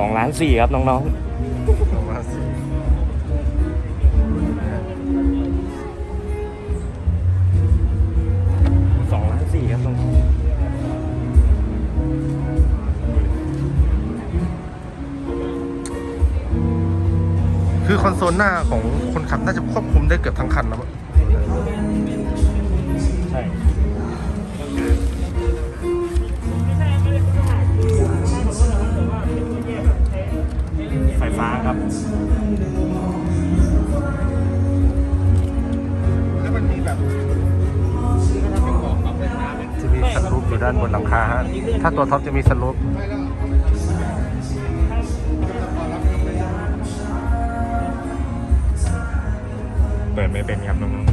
องล้านสี่ครับน้องสองล้านสี่ๆสองล้านสี่ครับน้องคือคอนโซลหน้าของคนขับน่าจะควบคุมได้เกือบทั้งคันแล้วมั้ง ด้านบนหลังคาฮะ ถ้าตัวท็อปจะมีสลูปเปิดไม่เป็นครับน้อง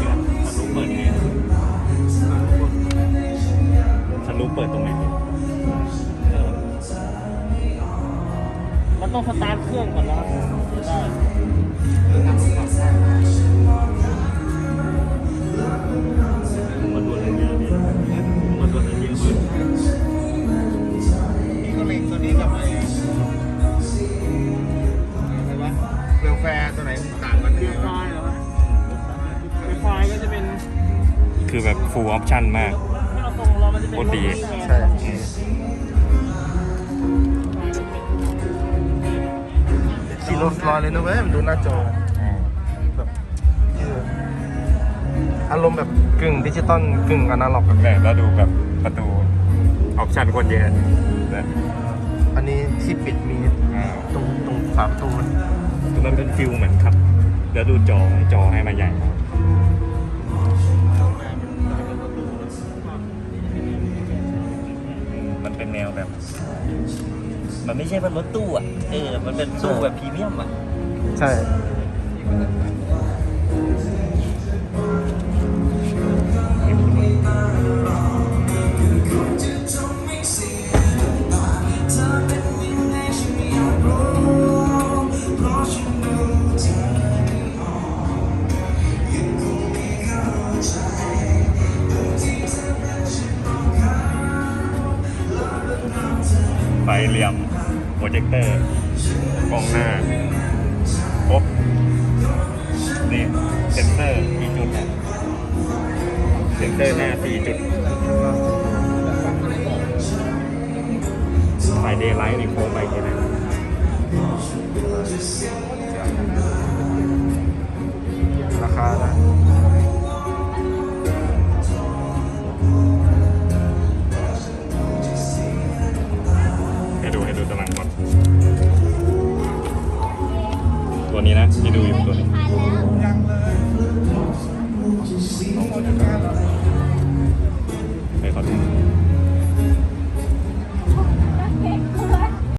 ๆ ต้องสตาร์ทเครื่องก่อนนะครับจะได้มาตรวจอะไรเยอะพี่มาตรวจอะไรเยอะมากนี่ก็เล็งตัวนี้กับไอ้อะไรวะเวลแฟร์ตัวไหนต่างกันไฟเนี่ยไฟเหรอไฟไฟก็จะเป็นคือแบบ full option มาก โคตรดี ใช่ อืมขี่โรลส์รอยซ์เลยนะเว้ยมันดูหน้าจอแบบยืดอารมณ์แบบกึ่งดิจิตอลกึ่งอนาล็อกอะแม่แล้วดูแบบประตูออปชั่นคนเยอะนะอันนี้ที่ปิดมีอ่าตรงตรงฝาประตูมันคือมันเป็นฟิลเหมือนครับ แล้วดูจอจอให้มาใหญ่ มันเป็นแนวแบบ มันไม่ใช่เป็นรถตู้อะ เออ มันเป็นตู้แบบพรีเมียมอะ ใช่ ไฟเหลี่ยมโปรเจคเตอร์กล้องหน้าครบนี่เซนเซอร์กี่จุดอะเซนเซอร์หน้าสี่จุดไฟเดย์ไลท์นี่โค้งไปแค่ไหน นี้นะ